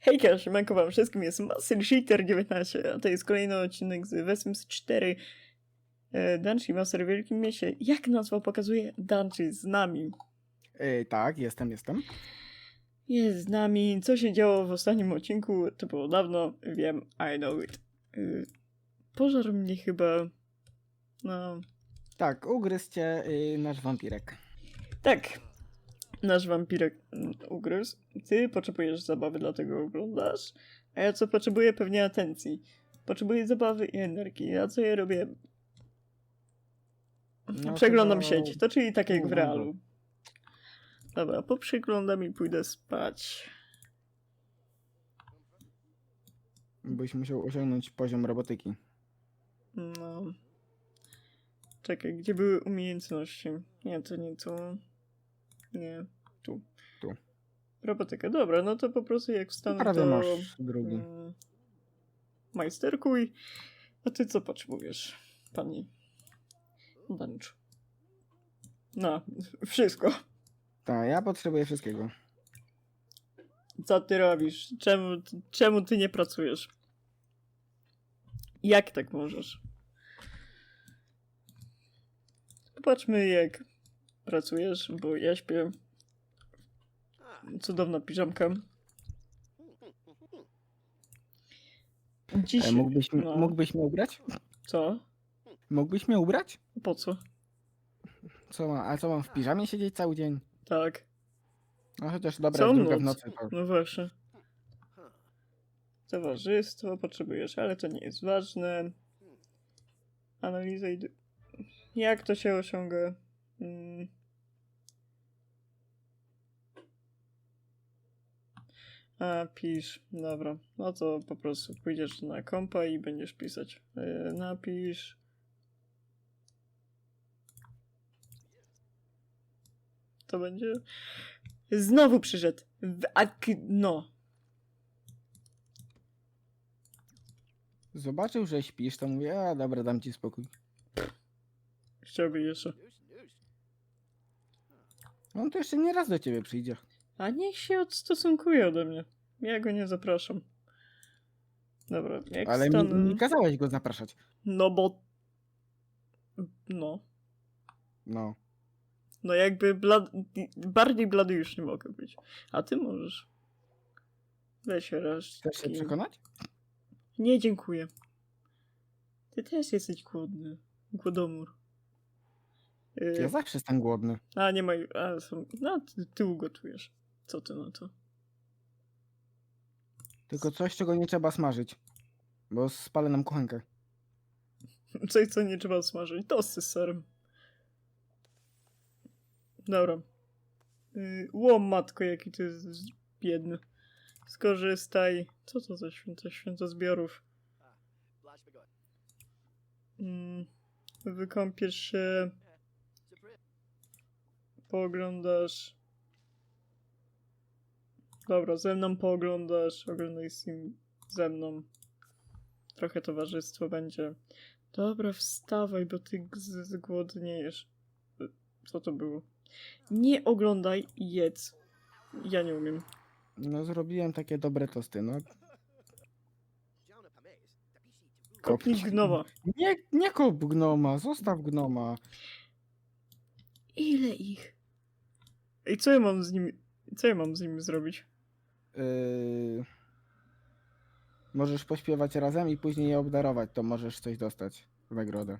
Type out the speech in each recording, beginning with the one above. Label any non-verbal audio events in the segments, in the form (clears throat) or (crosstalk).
Hejka, siemanko wam wszystkim, jest Master Cheater 19, a to jest kolejny odcinek z Westmims 4 e, Dungeon Master w Wielkim Mieście. Jak nazwa pokazuje, Dungeon z nami. Yy, tak, jestem, jestem. Jest z nami. Co się działo w ostatnim odcinku, to było dawno, wiem, I know it. E, pożar mnie chyba... No... Tak, ugryzł cię yy, nasz wampirek. Tak, nasz wampirek ugryzł. Ty potrzebujesz zabawy, dlatego oglądasz. A ja co potrzebuję? Pewnie atencji. Potrzebuję zabawy i energii. A co ja robię? No Przeglądam to- sieć. To czyli tak jak w No, realu. Dobra, poprzeglądam i pójdę spać. Byś musiał osiągnąć poziom robotyki. No. Czekaj, gdzie były umiejętności? Nie, to nie tu. Nie, tu. Tu. Robotyka. Dobra, no to po prostu jak wstanę Prawie to... masz drugi. Mm, Majsterkuj. A ty co potrzebujesz, pani? Dancz. No, (laughs) wszystko. Tak, ja potrzebuję wszystkiego. Co ty robisz? Czemu, czemu ty nie pracujesz? Jak tak możesz? Popatrzmy, jak pracujesz, bo ja śpię. Cudowna piżamka. Dziś. E, mógłbyś, no. mógłbyś mnie ubrać? Co? Mógłbyś mnie ubrać? Po co? Co ma, a co mam w piżamie siedzieć cały dzień? Tak. No chociaż dobra, Całą druga w noc. nocy. To... No właśnie. Towarzystwo potrzebujesz, ale to nie jest ważne. Analiza i... Jak to się osiąga? Mm. A, pisz. Dobra. No to po prostu pójdziesz na kompa i będziesz pisać. Yy, napisz. To będzie... Znowu przyszedł. W akno. Zobaczył, że śpisz, to mówię, a dobra, dam ci spokój. Chciałby jeszcze. On to jeszcze nie raz do ciebie przyjdzie. A niech się odstosunkuje ode mnie. Ja go nie zapraszam. Dobra, jak Ale mi, stanę... mi kazałeś go zapraszać. No bo... No. No. No jakby blad... bardziej blady już nie mogę być. A ty możesz. Weź raz. Chcesz się przekonać? Nie, dziękuję. Ty też jesteś głodny. Głodomór. Y, Ja zawsze jestem głodny. A, nie ma... A, są... No, ty, ty ugotujesz. Co ty na to? Tylko coś, czego nie trzeba smażyć. Bo spalę nam kuchenkę. (laughs) Coś, co nie trzeba smażyć. Tosty z serem. Dobra. Yy, łom, matko, jaki ty jest biedny. Skorzystaj. Co to za święto? Święto zbiorów. Mm, wykąpiesz się. Pooglądasz. Dobra, ze mną pooglądasz. Oglądaj z nim ze mną. Trochę towarzystwo będzie. Dobra, wstawaj, bo ty z- zgłodniejesz. Co to było? Nie oglądaj i jedz. Ja nie umiem. No zrobiłem takie dobre tosty, no. Kopnij gnowa. Nie, nie kop gnoma, zostaw gnoma. Ile ich? I co ja mam z nimi... Co ja mam z nimi zrobić? Yy... Możesz pośpiewać razem i później je obdarować, to możesz coś dostać w nagrodę.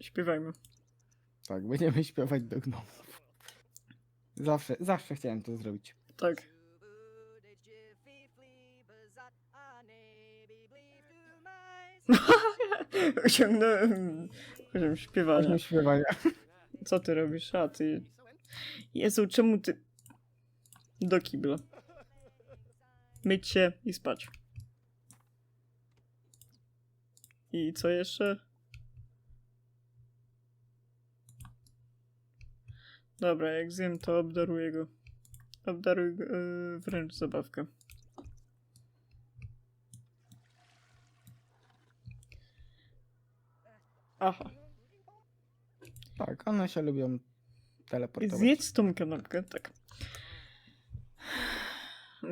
Śpiewajmy. Tak, będziemy śpiewać do gnomów. Zawsze, zawsze chciałem to zrobić. Tak. (laughs) Osiągnąłem poziom śpiewania. Co ty robisz? A ty... Jezu, czemu ty... Do kibla. Myć się i spać. I co jeszcze? Dobra, jak zjem, to obdaruję go. Obdaruj go, yy, wręcz zabawkę. Aha. Tak, one się lubią teleportować. Zjedz tą kanapkę, tak.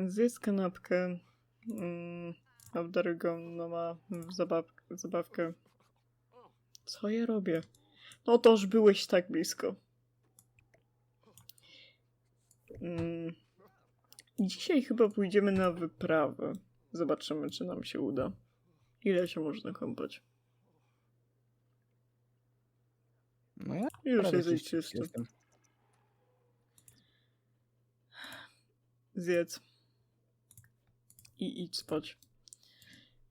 Zjedz kanapkę. Mm, obdaruj go no ma w zabaw zabawkę. Co ja robię? No toż byłeś tak blisko. Mm, dzisiaj chyba pójdziemy na wyprawę. Zobaczymy, czy nam się uda. Ile się można kąpać? No ja Już czyściutki czysty. jestem. Zjedz. I idź spać.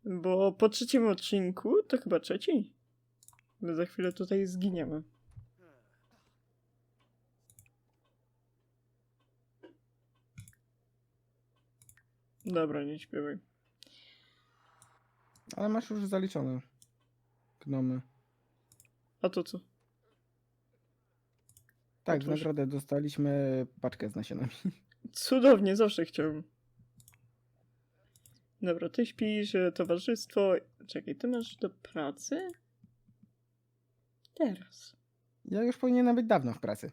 Bo po trzecim odcinku, to chyba trzeci, my za chwilę tutaj zginiemy. Dobra, nie śpiewaj. Ale masz już zaliczone. Gnomy. A to co? Tak, w Otóż. nagrodę dostaliśmy paczkę z nasionami. Cudownie, zawsze chciałem. Dobra, ty śpisz, towarzystwo. Czekaj, ty masz do pracy? Teraz. Ja już powinienem być dawno w pracy.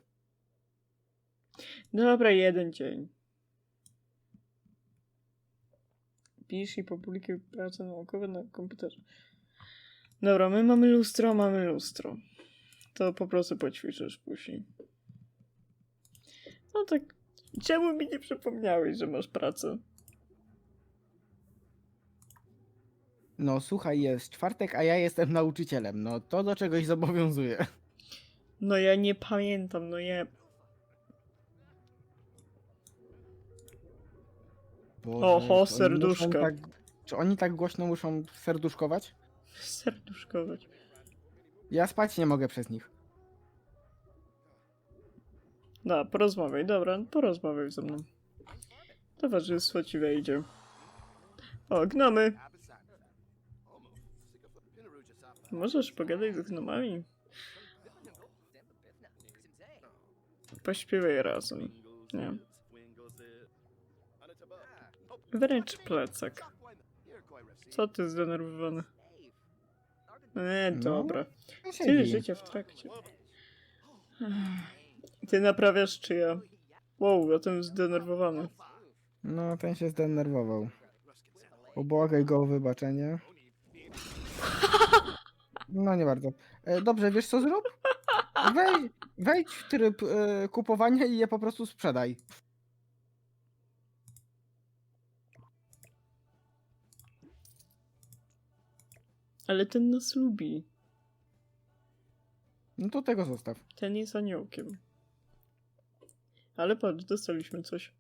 Dobra, jeden dzień. Pisz i publikuj prace naukowe na komputerze. Dobra, my mamy lustro, mamy lustro. To po prostu poćwiczysz później. No tak, czemu mi nie przypomniałeś, że masz pracę? No słuchaj, jest czwartek, a ja jestem nauczycielem. No to do czegoś zobowiązuje. No ja nie pamiętam, no ja... Boże, Oho, czy oni serduszka. muszą Tak, czy oni tak głośno muszą serduszkować? Serduszkować. Ja spać nie mogę przez nich. Da, porozmawiaj, dobra, porozmawiaj ze mną. Towarzystwo ci wejdzie. O, gnomy. Możesz pogadać z gnomami? Pośpiewaj razem. Nie. Wręcz plecak. Co ty zdenerwowany? Nie, No, dobra. No siedzi. życia w trakcie. Ty naprawiasz czy ja? Wow, jestem zdenerwowany. No ten się zdenerwował. Ubłagaj go o wybaczenie. No nie bardzo. E, dobrze, wiesz co zrób? Wej, wejdź w tryb e, kupowania i je po prostu sprzedaj. Ale ten nas lubi. No to tego zostaw. Ten jest aniołkiem. Ale patrz, dostaliśmy coś.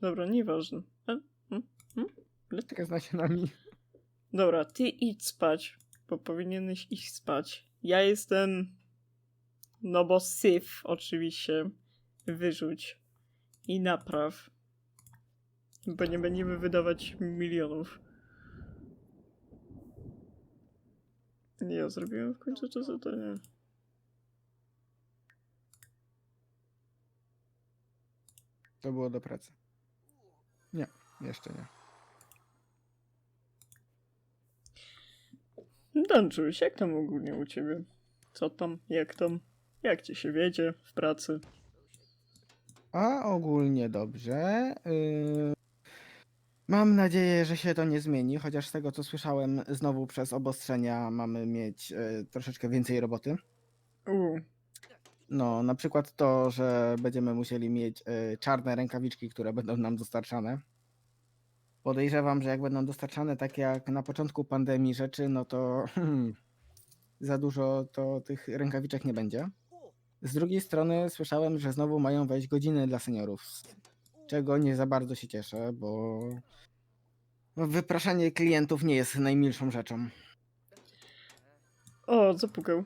Dobra, nieważne. A, hmm, hmm? Czekaj z nasionami. Dobra, ty idź spać, bo powinieneś iść spać. Ja jestem... No bo syf, oczywiście. Wyrzuć. I napraw. Bo nie będziemy wydawać milionów. Nie, ja zrobiłem w końcu to zadanie. To było do pracy. Nie, jeszcze nie. Danczuś, jak tam ogólnie u ciebie? Co tam, jak tam? Jak ci się wiedzie w pracy? A ogólnie dobrze. Yy... Mam nadzieję, że się to nie zmieni, chociaż z tego co słyszałem, znowu przez obostrzenia mamy mieć yy, troszeczkę więcej roboty. U, No, na przykład to, że będziemy musieli mieć y, czarne rękawiczki, które będą nam dostarczane. Podejrzewam, że jak będą dostarczane tak jak na początku pandemii rzeczy, no to hmm, (clears throat) za dużo to tych rękawiczek nie będzie. Z drugiej strony słyszałem, że znowu mają wejść godziny dla seniorów, czego nie za bardzo się cieszę, bo wypraszanie klientów nie jest najmilszą rzeczą. O, zapukał.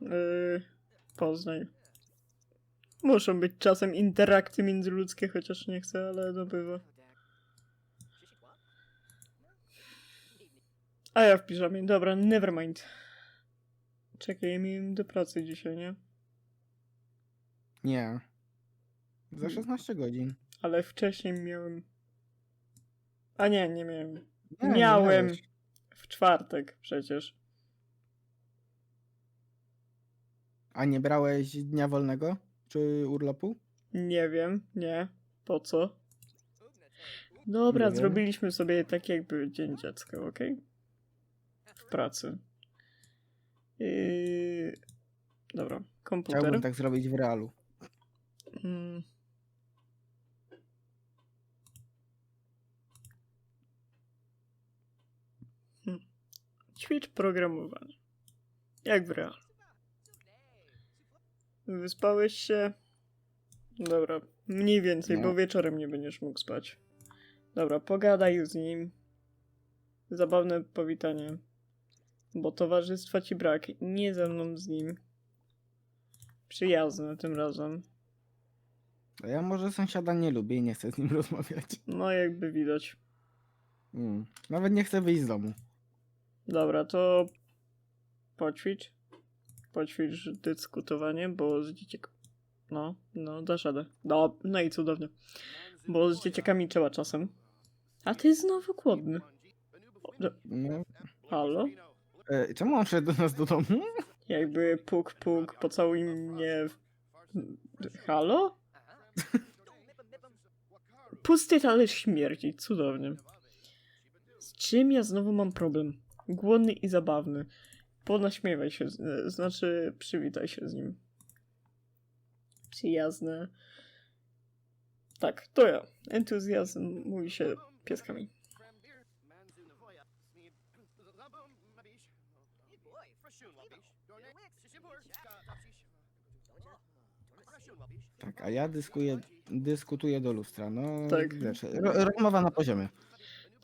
Yy, Poznań. Muszą być czasem interakcje międzyludzkie, chociaż nie chcę, ale no bywa. A ja w piżamie. Dobra, nevermind. Czekaj, ja miałem do pracy dzisiaj, nie? Nie. Za 16 godzin. Ale wcześniej miałem... A nie, nie miałem. Nie, nie miałem miałeś. w czwartek przecież. A nie brałeś dnia wolnego? Czy urlopu? Nie wiem, nie. Po co? Dobra, Nie zrobiliśmy sobie tak jakby Dzień Dziecka, ok? W pracy. Yy... Dobra, komputer. Chciałbym tak zrobić w realu. Mm. Hm. Ćwicz programowanie. Jak w realu. Wyspałeś się? Dobra, mniej więcej, No. bo wieczorem nie będziesz mógł spać. Dobra, pogadaj z nim. Zabawne powitanie. Bo towarzystwa ci brak. Nie ze mną z nim. Przyjazne tym razem. A ja może sąsiada nie lubię i nie chcę z nim (laughs) rozmawiać. No, jakby widać. Mm. Nawet nie chcę wyjść z domu. Dobra, to poćwicz. Poćwicz dyskutowanie, bo z dzieciak... No, no, dasz radę. No, no i cudownie. Bo z dzieciakami trzeba czasem. A ty znowu głodny. O, no, No. halo? E, czemu on szedł do nas do domu? Jakby puk, puk, pocałuj mnie w... Halo? Pusty talerz śmierci, cudownie. Z czym ja znowu mam problem? Głodny i zabawny. Ponaśmiewaj się, e, znaczy przywitaj się z nim. Przyjazne. Tak, to ja. Entuzjazm mówi się pieskami. Tak, a ja dyskuję, dyskutuję do lustra. No, Tak. wiesz, ro, rozmowa na poziomie.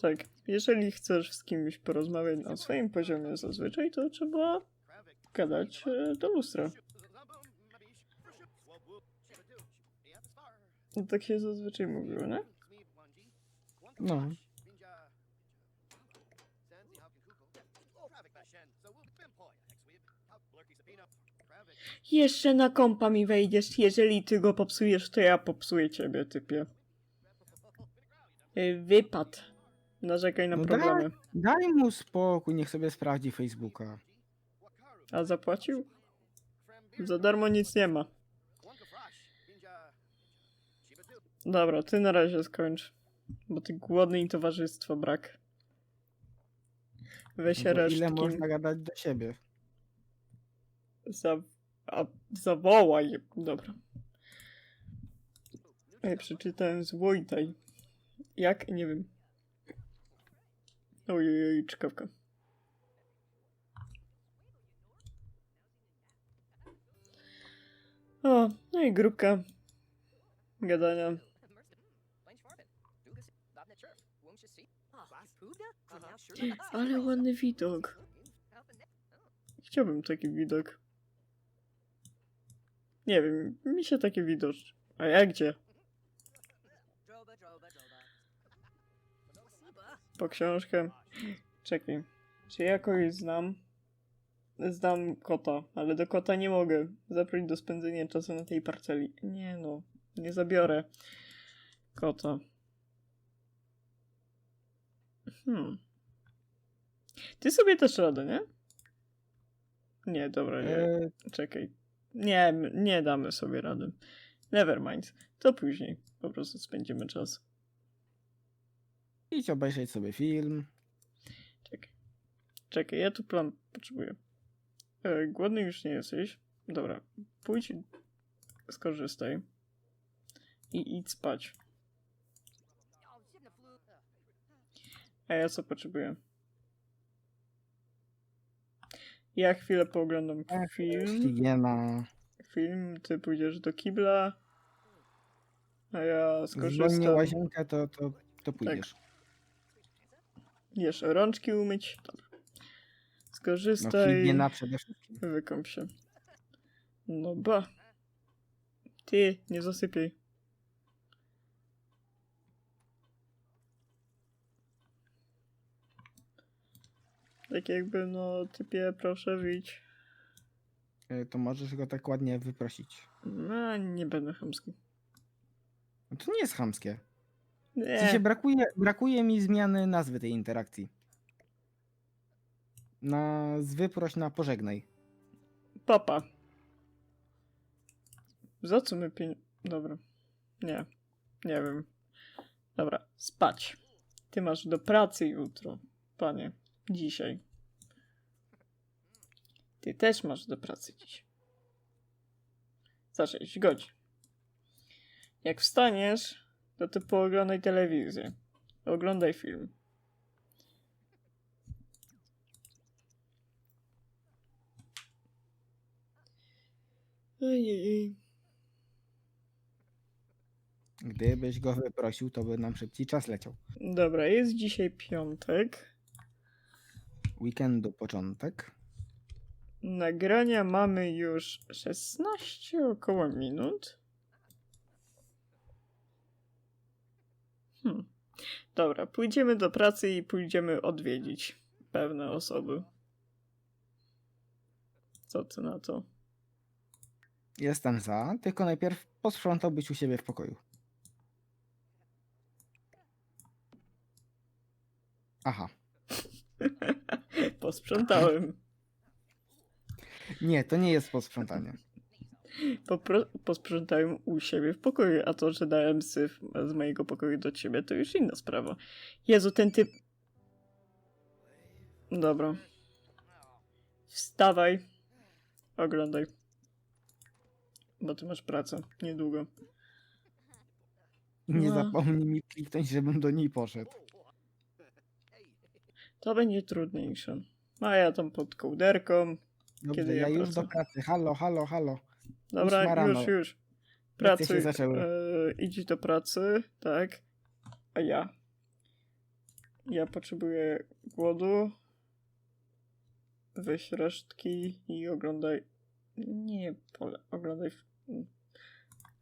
Tak, jeżeli chcesz z kimś porozmawiać na swoim poziomie zazwyczaj, to trzeba gadać e, do lustra. No, tak się zazwyczaj mówiło, nie? No. Jeszcze na kompa mi wejdziesz. Jeżeli ty go popsujesz, to ja popsuję ciebie, typie. E, Wypad. Narzekaj na No problemy. Daj mu spokój, niech sobie sprawdzi Facebooka. A zapłacił? Za darmo nic nie ma. Dobra, ty na razie skończ. Bo ty głodny i towarzystwo brak. Weź No resztki. ile można gadać do siebie? Za... A, zawołaj. Dobra. Ej, przeczytałem z Wojtaj. Jak? Nie wiem. Ojej, czkawka. O, no i grupka gadania. Ale ładny widok. Chciałbym taki widok. Nie wiem, mi się takie widok. A ja gdzie? Po książkę. Czekaj. Czy ja kogoś znam? Znam kota, ale do kota nie mogę. Zaprosić do spędzenia czasu na tej parceli. Nie no, nie zabiorę kota. Hmm. Ty sobie też radę, nie? Nie, dobra, nie. E, Czekaj. Nie, nie damy sobie rady. Never mind. To później. Po prostu spędzimy czas. Idź obejrzeć sobie film. Czekaj. Czekaj, ja tu plan potrzebuję. E, głodny już nie jesteś. Dobra. Pójdź, skorzystaj. I idź spać. A ja co potrzebuję? Ja chwilę pooglądam film. Higiena. Film, ty pójdziesz do kibla. A ja skorzystam. łazienkę, to, to, to Tak. Jeszcze rączki umyć. No, Skorzystaj. higiena przede wszystkim. Wykąp się. No ba. Ty, nie zasypiaj. Tak jakby, no, typie, proszę wyjdź. E, To możesz go tak ładnie wyprosić. No, nie będę chamski. No to nie jest chamskie. W sensie brakuje, brakuje mi zmiany nazwy tej interakcji. Na z wyproś na pożegnaj. papa. Za co my pieniądze? Dobra. Nie. Nie wiem. Dobra, spać. Ty masz do pracy jutro, panie. Dzisiaj. Ty też masz do pracy dziś. Za 6 godzin. Jak wstaniesz, to ty pooglądaj telewizję. Oglądaj film. Ojej. Gdybyś go wyprosił, to by nam szybciej czas leciał. Dobra, jest dzisiaj piątek. Weekendu początek. Nagrania mamy już 16 około minut. Hmm. Dobra, pójdziemy do pracy i pójdziemy odwiedzić pewne osoby. Co ty na to? Jestem za, tylko najpierw posprzątałbyś u siebie w pokoju. Aha. (laughs) Posprzątałem. Nie, to nie jest posprzątanie. Popro- posprzątałem u siebie w pokoju, a to, że dałem syf z mojego pokoju do ciebie, to już inna sprawa. Jezu, ten typ... Dobra. Wstawaj. Oglądaj. Bo ty masz pracę. Niedługo. Nie No. zapomnij mi kliknąć, żebym do niej poszedł. To będzie trudniejsze. A ja tam pod kołderką. Dobrze, Kiedy ja ja już do pracy. Halo, halo, halo. Dobra, już, już. Pracuj. zaczęły. E, idź do pracy, tak. A ja? Ja potrzebuję głodu. Weź resztki i oglądaj. Nie, pole. Oglądaj.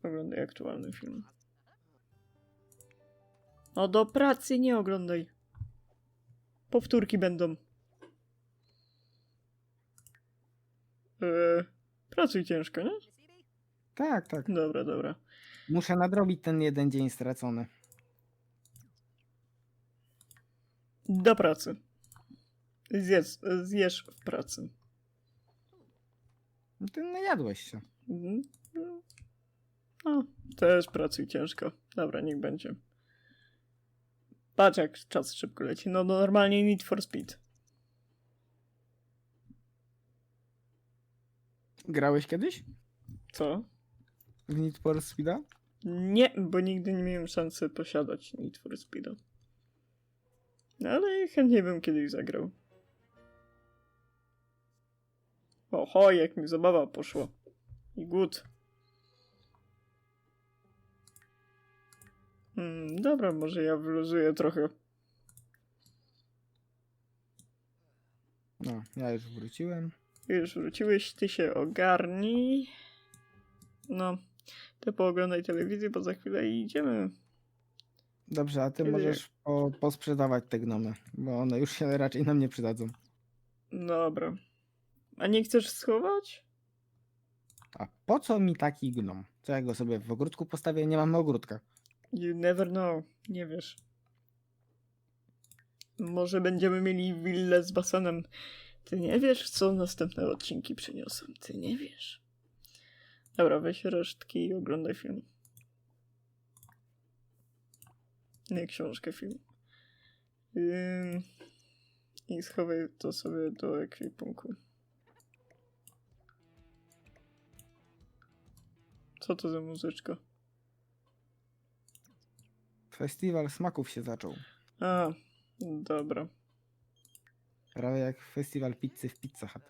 Oglądaj aktualny film. No do pracy nie oglądaj. Powtórki będą. E, pracuj ciężko, nie? Tak, tak. Dobra, dobra. Muszę nadrobić ten jeden dzień stracony. Do pracy. Zjedz, zjesz w pracy. Ty najadłeś się. Mhm. No, też pracuj ciężko. Dobra, niech będzie. Patrz jak czas szybko leci. No normalnie Need for Speed. Grałeś kiedyś Co? W Need for Speeda? Nie, bo nigdy nie miałem szansy posiadać Need for Speeda. No, ale chętnie bym kiedyś zagrał. Oho, jak mi zabawa poszła. I głód. Hmm, dobra, może ja wyluzuję trochę. No, ja już wróciłem. Już wróciłeś, ty się ogarnij. No, ty pooglądaj telewizję, bo za chwilę idziemy. Dobrze, a ty Kiedy- możesz po, posprzedawać te gnomy, bo one już się raczej nam nie przydadzą. Dobra. A nie chcesz schować? A po co mi taki gnom? Co ja go sobie w ogródku postawię? Nie mamy ogródka. You never know. Nie wiesz. Może będziemy mieli willę z basenem. Ty nie wiesz, co następne odcinki przyniosą. Ty nie wiesz. Dobra, weź resztki i oglądaj film. Nie książkę, film. I schowaj to sobie do ekwipunku. Co to za muzyczka? Festiwal smaków się zaczął. A, dobra. Prawie jak festiwal pizzy w Pizza Hut.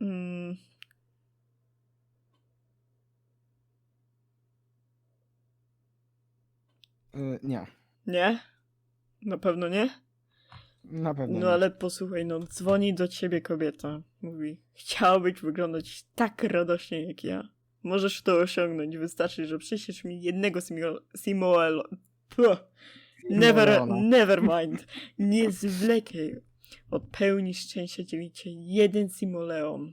Mm. Nie, Nie? Na pewno nie? na pewno No nie. ale posłuchaj, no dzwoni do ciebie kobieta. Mówi, chciałabyś wyglądać tak radośnie jak ja. Możesz to osiągnąć, wystarczy, że przyślesz mi jednego simo- simoelo... Never, never mind. Nie zwlekaj. Od pełni szczęścia dzielicie jeden simoleon.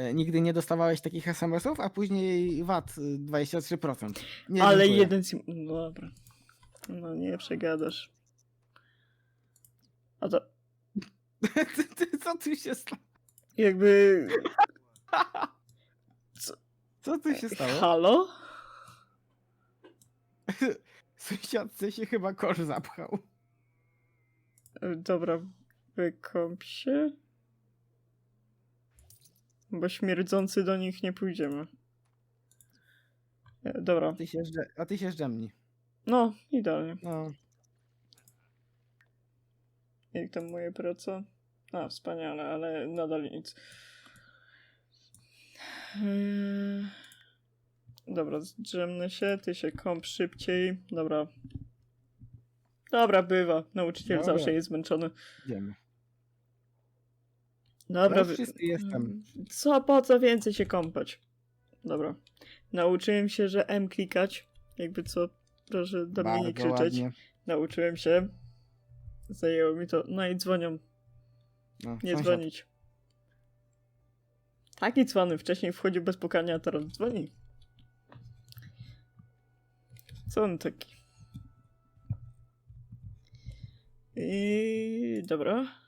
E, Nigdy nie dostawałeś takich SMS-ów, a później VAT y, 23%. Nie, Ale dziękuję. jeden sim... No dobra. No nie przegadasz. A to (laughs) Ty- ty- Co tu się stało? jakby... Co tu się stało? Halo? (laughs) Sąsiadce się chyba kosz zapchał. E, Dobra, wykąp się. Bo śmierdzący do nich nie pójdziemy. E, Dobra, A ty się, a ty się żdżemni. no, idealnie. No, Jak tam moje praca? A, wspaniale, ale nadal nic. Eee, Dobra, zdrzemnę się, ty się kąp szybciej. Dobra. Dobra, bywa. Nauczyciel Dobra. zawsze jest zmęczony. idziemy. Dobra, wszyscy jestem. Co, po co więcej się kąpać? Dobra. Nauczyłem się, że M klikać. Jakby co, proszę do mnie nie krzyczeć. ładnie. Nauczyłem się. Zajęło mi to. No i dzwonią. No, Nie sąsiad. dzwonić. Taki cwany wcześniej wchodził bez pukania, a teraz dzwoni. Co on taki? I dobra.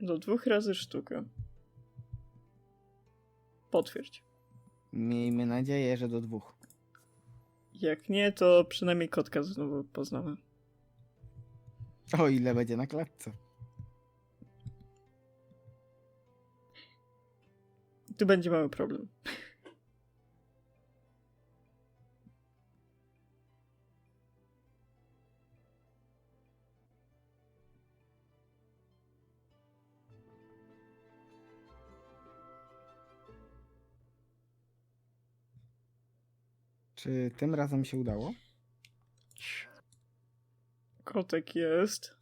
Do dwóch razy sztukę. Potwierdź. Miejmy nadzieję, że do dwóch. Jak nie, to przynajmniej kotka znowu poznamy. O ile będzie na klatce. Tu będzie mały problem. Czy tym razem się udało? Kotek jest.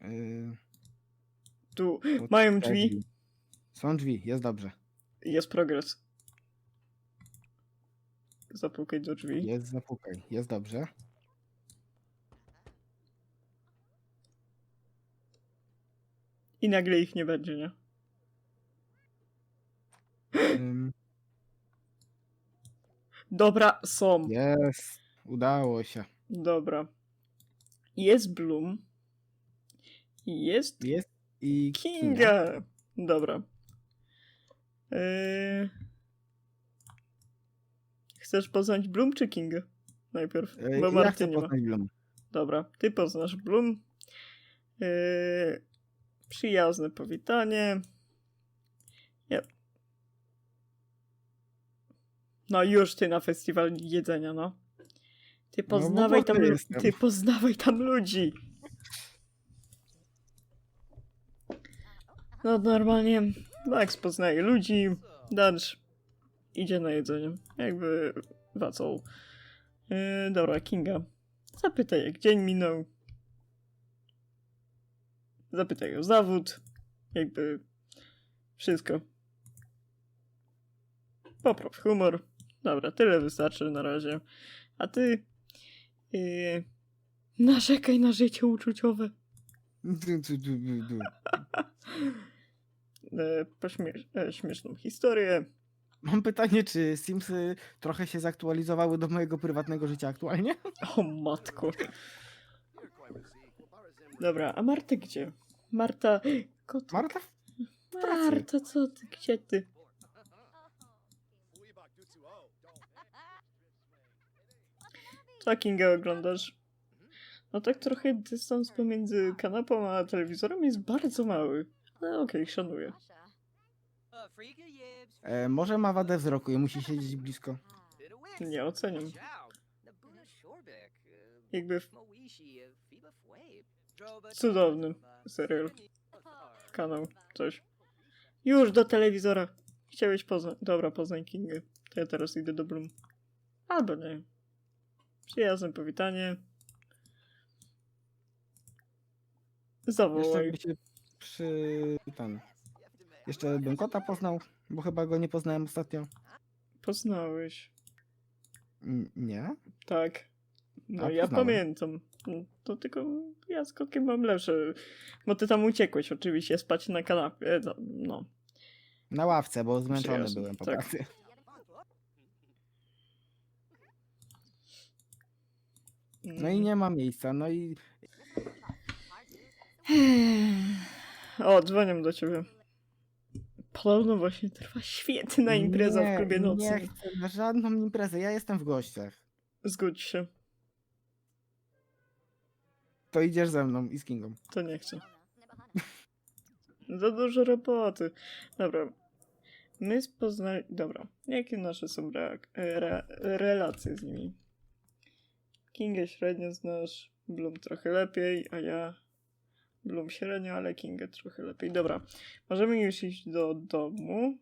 Yy, Tu od- mają drzwi. Są drzwi, jest dobrze. Jest progres. Zapukaj do drzwi. Jest zapukaj, jest dobrze. I nagle ich nie będzie, nie? Ym, Dobra, są. Jest, udało się. Dobra. Jest Bloom. Jest Jest i Kinga. Dobra. Yy... Chcesz poznać Bloom czy Kinga? Najpierw. Yy, Bo ja Marty chcę nie ma. poznać Bloom. Dobra, ty poznasz Bloom. Yy, przyjazne powitanie. Ja. No już ty na festiwal jedzenia, no. Ty bo poznawaj tam, młody lu- jestem. ty poznawaj tam ludzi. No normalnie Max poznaje ludzi, Dunge idzie na jedzenie. Jakby wacał. Yy, dobra, Kinga. Zapytaj, jak dzień minął. Zapytaj o zawód. Jakby wszystko. Popraw humor. Dobra, tyle wystarczy na razie. A ty... Yy, narzekaj na życie uczuciowe. Du, du, du, du, du. E, (laughs) pośmiesz, e, śmieszną historię. Mam pytanie, czy Simsy trochę się zaktualizowały do mojego prywatnego życia aktualnie? O matko. Dobra, a Marta gdzie? Marta... (gasps) Marta? Marta, co ty? Gdzie ty? Co Kinga oglądasz? No tak trochę dystans pomiędzy kanapą a telewizorem jest bardzo mały. No okej, szanuję. E, może ma wadę wzroku i musi siedzieć blisko. Nie oceniam. Jakby w- cudowny serial, kanał, coś. Już do telewizora. Chciałeś poznać. Dobra, poznaj Kingę. To ja teraz idę do Bloom. Albo nie. Przyjazne powitanie. Jeszcze Zawołaj. by się przy... ten... Jeszcze bym kota poznał, bo chyba go nie poznałem ostatnio. Poznałeś. N- Nie? Tak. No A, ja poznałem. pamiętam. No, To tylko ja z kotkiem mam lepsze. Bo ty tam uciekłeś oczywiście spać na kanapie. e, No. no. Na ławce, bo zmęczony Przyjazny, byłem po tak. pracy. No i nie ma miejsca, no i (sighs) O, dzwonię do ciebie. Podobno właśnie trwa świetna impreza nie, w klubie Nie nocnym. chcę na żadną imprezę, ja jestem w gościach. Zgódź się, To idziesz ze mną i z Kingą. to nie chcę. Za dużo roboty. Dobra. My poznali... Dobra. Jakie nasze są reak- re- relacje z nimi? Kingę średnio znasz, Bloom trochę lepiej, a ja... Bloom średnio, ale Kingę trochę lepiej. Dobra. Możemy już iść do domu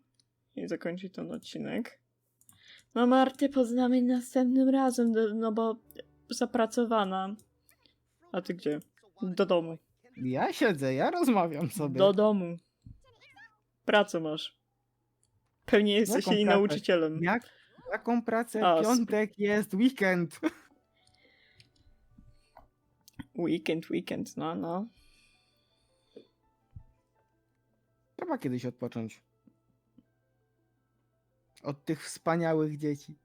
i zakończyć ten odcinek. No Marty poznamy następnym razem, no bo zapracowana. A ty gdzie? Do domu. Ja siedzę, ja rozmawiam sobie. Do domu. Pracę masz. Pewnie jesteś Jaką jej pracę? nauczycielem. Jak? Jaką pracę? A, Piątek jest, weekend. (laughs) Weekend, weekend, no, no. Trzeba kiedyś odpocząć. Od tych wspaniałych dzieci.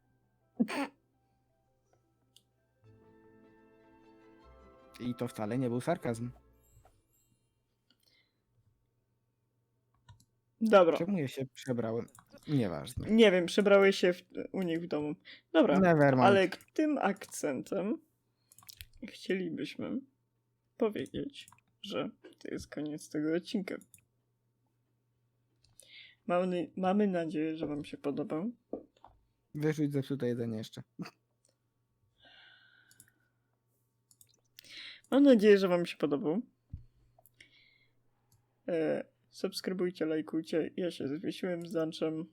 I to wcale nie był sarkazm. Dobra. Czemu ja się przebrałem? Nieważne. Nie wiem, przebrałeś się w, u nich w domu. Dobra, Nevermind. ale tym akcentem chcielibyśmy powiedzieć, że to jest koniec tego odcinka. Mamy, mamy nadzieję, że Wam się podobał. Wyrzuć zepsute jedzenie jeszcze. Mam nadzieję, że Wam się podobał. E, subskrybujcie, lajkujcie. Ja się zwiesiłem z Danczem.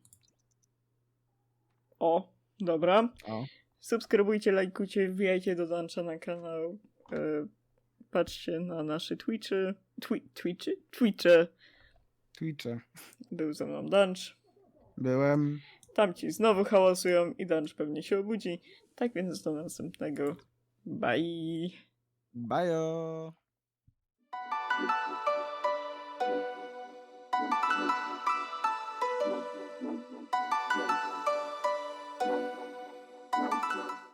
O, dobra. O. Subskrybujcie, lajkujcie, wbijajcie do Dancza na kanał. E, patrzcie na nasze Twitchy. Twi Twitchy? Twitche. Twitche. Był ze mną Dancz. Byłem. Tamci znowu hałasują i Dancz pewnie się obudzi. Tak więc do następnego. Bye. Bajo.